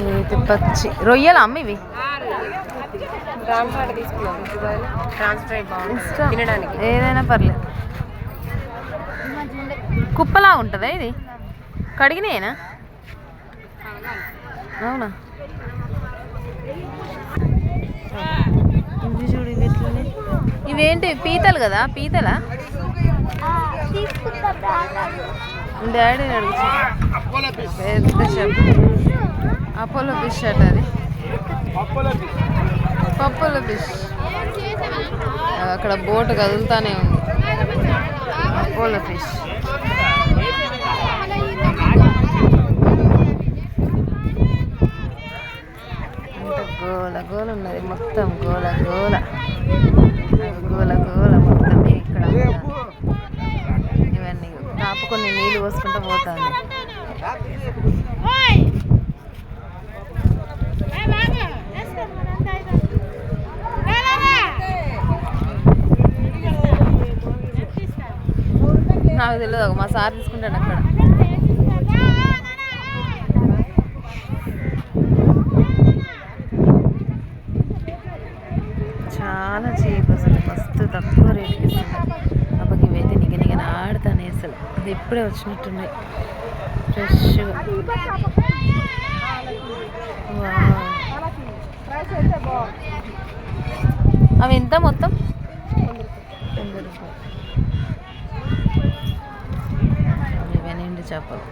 ఇది పచ్చి. రొయ్యలు అమ్మ ఇవి? ఏదైనా పర్లేదు. కుప్పలా ఉంటుందా ఇది? కడిగినాయేనా? అవునా? ఇవి చూడు ఇవి ఇవేంటి పీతలు కదా? పీతలా? డాడీ. అడుగుతా పెద్ద షాప్ అపోలో ఫిష్ అట అది. పప్పుల ఫిష్. అక్కడ బోట్ కదులుతానే ఉంది. Apollo fish. గోల గోల ఉన్నది మొత్తం గోల గోల గోల గోల మొత్తం ఇక్కడ అంతా. ఇవన్నీ కాపుకొని నీళ్ళు పోసుకుంటూ పోతుంది నాకు తెలియదు మా సార్ తీసుకుంటాడు అక్కడ. చాలా చీప్ అసలు. మస్తు తక్కువ రేట్కి ఇస్తుంది అప్పకి ఇవైతే నిగ నిగ ఆడుతానే అసలు. అది ఇప్పుడే వచ్చినట్టున్నాయి. ఫ్రెష్ అవి ఎంత మొత్తం? చేపలు.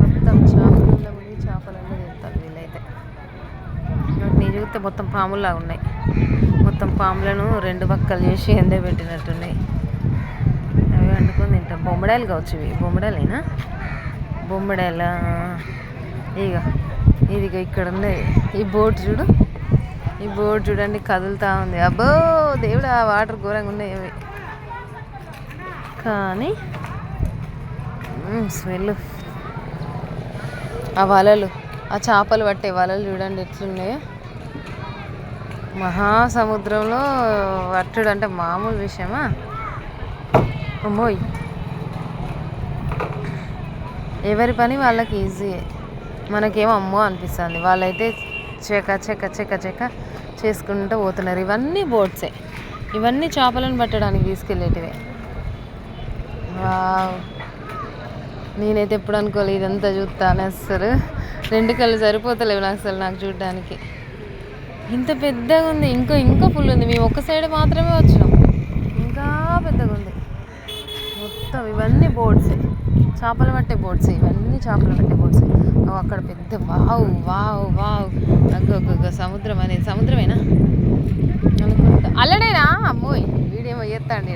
మొత్తం చేపలలో మునిగి చేపలన్నీ తింటారు వీళ్ళైతే. నీ చూస్తే మొత్తం పాములా ఉన్నాయి. మొత్తం పాములను రెండు పక్కలు చేసి ఎండే పెట్టినట్టున్నాయి. అవి వండుకొని తింటాం. బొమ్మడాయలు కావచ్చు ఇవి. బొమ్మడాయలేనా? బొమ్మడాయల? ఇక ఇదిగో ఇక్కడ ఉంది ఈ బోట్ చూడు. ఈ బోట్ చూడండి కదులుతా ఉంది. అబ్బో దేవుడు ఆ వాటర్ ఘోరంగా ఉన్నాయి అవి. కానీ స్మెల్. ఆ వలలు ఆ చేపలు పట్టే వలలు చూడండి ఎట్లున్నాయో. మహాసముద్రంలో పట్టుడు అంటే మామూలు విషయమా? అమ్మోయ్. ఎవరి పని వాళ్ళకి ఈజీ. మనకేమో అమ్మో అనిపిస్తుంది. వాళ్ళైతే చెక చెక చెక చెక చేసుకుంటూ పోతున్నారు. ఇవన్నీ బోట్సే. ఇవన్నీ చేపలను పట్టడానికి తీసుకెళ్ళేటివే. నేనైతే ఎప్పుడు అనుకోలేదు ఇదంతా చూస్తాను అసలు రెండు కళ్ళు సరిపోతలేవు నాకు అసలు నాకు చూడడానికి. ఇంత పెద్దగా ఉంది. ఇంకా ఇంకా ఫుల్ ఉంది. మేము ఒక సైడ్ మాత్రమే వచ్చినాం. ఇంకా పెద్దగా ఉంది. మొత్తం ఇవన్నీ బోర్డ్స్. చేపలు పట్టే బోట్స్ ఇవన్నీ చేపలు పట్టే బోట్స్ అక్కడ పెద్ద వావ్ వావ్ వావ్. అగ్గ సముద్రం అనేది సముద్రమేనా? అనుకుంటా. అల్లడేనా అమ్మోయ్ వీడేమో చేస్తాడు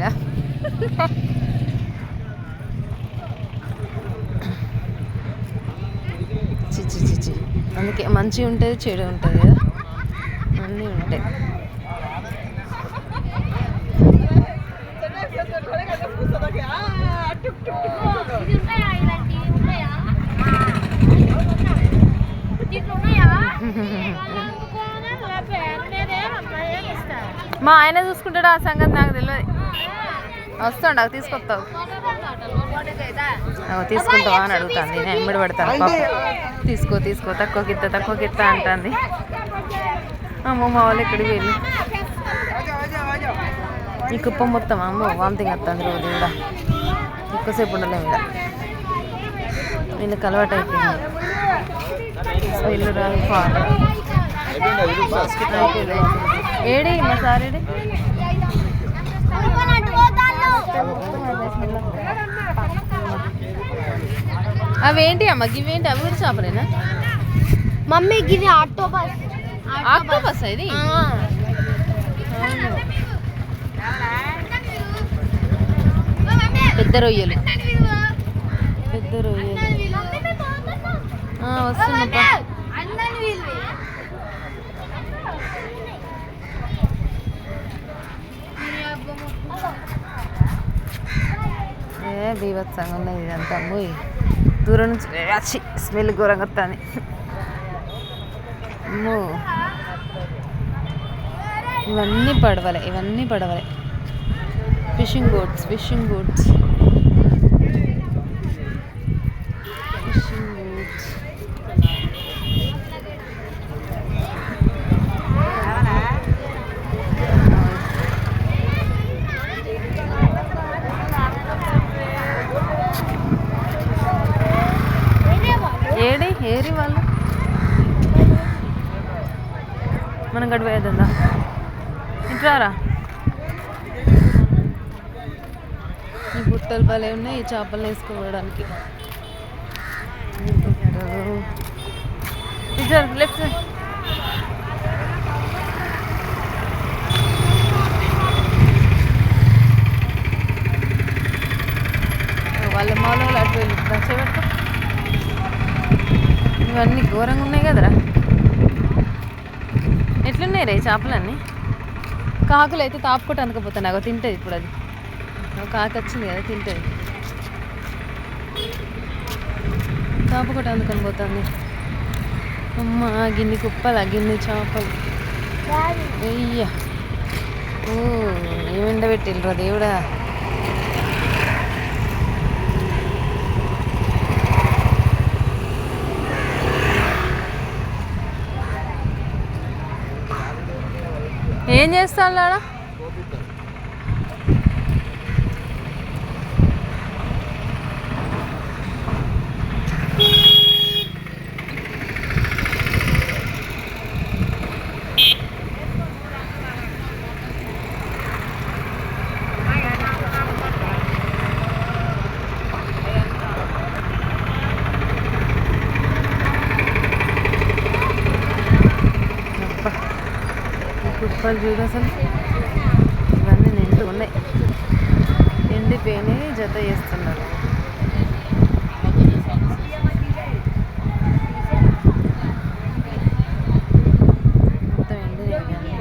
అందుకే మంచి ఉంటుంది చెడు ఉంటుంది కదా. అన్నీ ఉంటాయి. మా ఆయన చూసుకుంటాడు ఆ సంగతి నాకు తెలియదు. వస్తాడు నాకు తీసుకొస్తావు. తీసుకుంటావా అని అడుగుతాను నేను ఎమ్మడి పడతాను. పాపం. తీసుకో తీసుకో. తక్కువ గిత్త తక్కువ గిత్త అంటుంది. అమ్మో మా వాళ్ళు ఎక్కడికి వెళ్ళి ఈ కుప్ప మొత్తం అమ్మో వామిటింగ్ వస్తుంది రోజు కూడా. ఎక్కువసేపు ఉండలేము ఇంకా. వీళ్ళకి అలవాటు అయిపోయింది. స్మెల్ రాదు ఏడి మా సార్ ఏడి? అవేంటి అమ్మ? ఇవేంటి అవి కూడా చేపలేనా? మమ్మీ గిది ఆక్టోబస్ ఆక్టోపస్ ఇది? పెద్ద రొయ్యలు. పెద్ద రొయ్యలు. ఆ, వస్తున్నప్పా ఏ బీభత్సంగా ఉన్నది ఇదంతా. పోయి దూరం నుంచి ఏ, స్మెల్ ఘోరంగా వస్తుంది. ఇవన్నీ పడవలే ఇవన్నీ పడవలే. ఫిషింగ్ బోట్స్ ఫిషింగ్ బోట్స్ ఏరి వాళ్ళు? మనం గడిపోయేద్దా ఇంట్రారా? ఈ బుట్టలు భలే ఉన్నాయి ఈ చేపలు వేసుకోవడానికి. ఇద్దరు లెఫ్ట్ సైడ్. వాళ్ళ మాలో అటు వెళ్ళి పెట్టుకో ఇవన్నీ ఘోరంగా ఉన్నాయి కదరా. ఎట్లున్నాయి రే చేపలన్నీ? కాకులు అయితే తాపుకుంటూ అందుకపోతాను నాకు తింటుంది ఇప్పుడు అది. కాకి వచ్చింది కదా తింటుంది. తాపుకుంటూ అందుకొని పోతుంది. అమ్మ గిన్నె కుప్పల గిన్నె చేపలు. అయ్యా. ఓ ఏమి ఎండబెట్టిల్రా దేవుడా? ఏం చేస్తాను ఆడ అబ్బా. ఈ కుప్పలు చూడు అసలు. ఇవన్నీ నిండు ఉన్నాయి. ఎండిపోయినాయి జత చేస్తున్నారు మొత్తం ఎండినాయి ఇవన్నీ.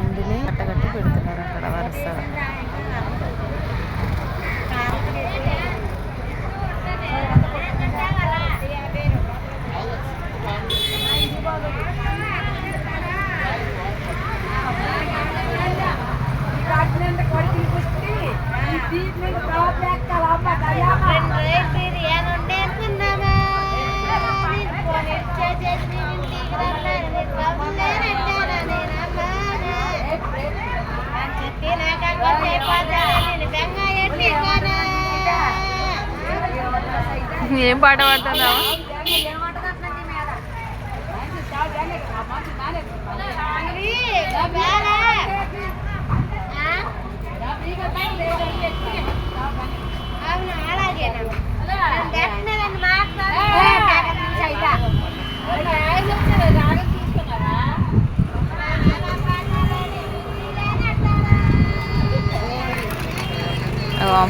ఎండినాయి కట్టగట్టి పెడుతున్నారు అక్కడ వరుసగా బిర్యానీ వండేసుకుందామా నేను ఫోన్ చేసేసి నేను ఇంటికి రమ్మని నేను బాబులే పెట్టాను నేను అమ్మాను. నాకు చెప్పి నాకు అక్కడ అయిపోతా నేను బెంగ ఎట్టి కొనా. ఏం పాట పాడుతున్నావా?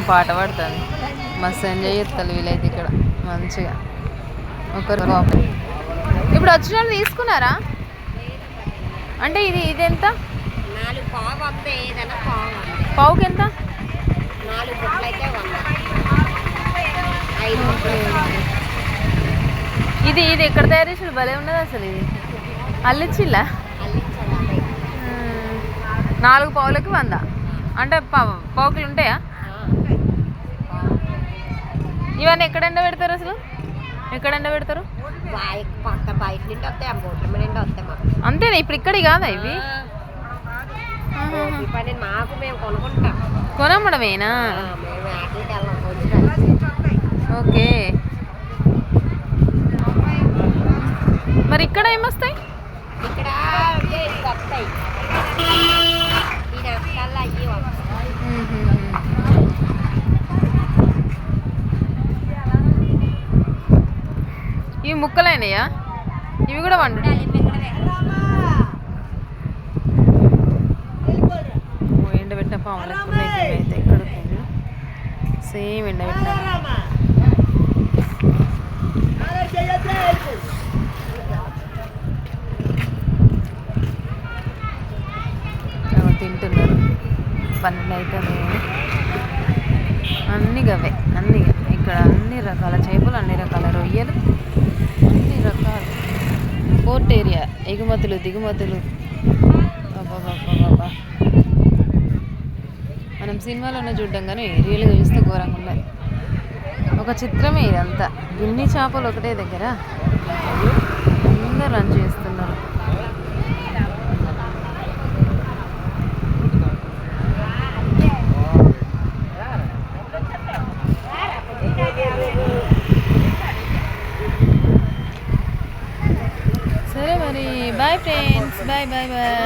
పాట పాడుతుంది. మస్తు ఎంజాయ్ చేస్తారు వీలైతే ఇక్కడ. మంచిగా. ఒకరు పాపం ఇప్పుడు వచ్చిన వాళ్ళు తీసుకున్నారా? అంటే ఇది ఇది ఎంత పావుకి ఎంత? ఇది ఇది ఎక్కడ తయారు చేసిన భలే ఉన్నది అసలు ఇది. అల్లిచ్చిల్లా. నాలుగు పావులకి వంద. అంటే పావు పావుకిలు ఉంటాయా? ఇవన్నీ ఎక్కడ ఎండ పెడతారు అసలు? ఎక్కడ ఎండ పెడతారు? పక్క బయట నుండి వస్తాయి ఆ బోట్ల మీద నుండి వస్తాయి మాకు. అంతేనా? ఇప్పుడు ఇక్కడి కాదా ఇవి? ఈ పని మాకు మేము కొనుక్కుంటాం. కొనమ్మడమేనా? ఆ, మేము వాటికి వెళ్ళాం కొంచెం ఓకే. మరి ఇక్కడ ఏమొస్తాయి? ఇక్కడ ఇవే ఇవి వస్తాయి ఈ నష్టాల్లో అయ్యి వస్తాయి ఇవి ముక్కలైనయా? ఇవి కూడా వండు. ఓ ఎండబెట్టిన పాములు అయితే ఇక్కడ సేమ్ ఎండబెట్టిన తింటున్నారు? పన్నెండు అవుతుంది అన్ని గవే అన్ని ఇక్కడ అన్ని రకాల చేపలు అన్ని రకాల రొయ్యలు అన్ని రకాలు పోర్ట్ ఏరియా ఎగుమతులు దిగుమతులు. మనం సినిమాలోనే చూడడం కానీ రియల్గా చూస్తే ఘోరంగా ఉన్నది ఒక చిత్రమే ఇదంతా. గిన్ని చేపలు ఒకటే దగ్గర. అందరూ రన్ చేస్తున్నారు మరి బాయ్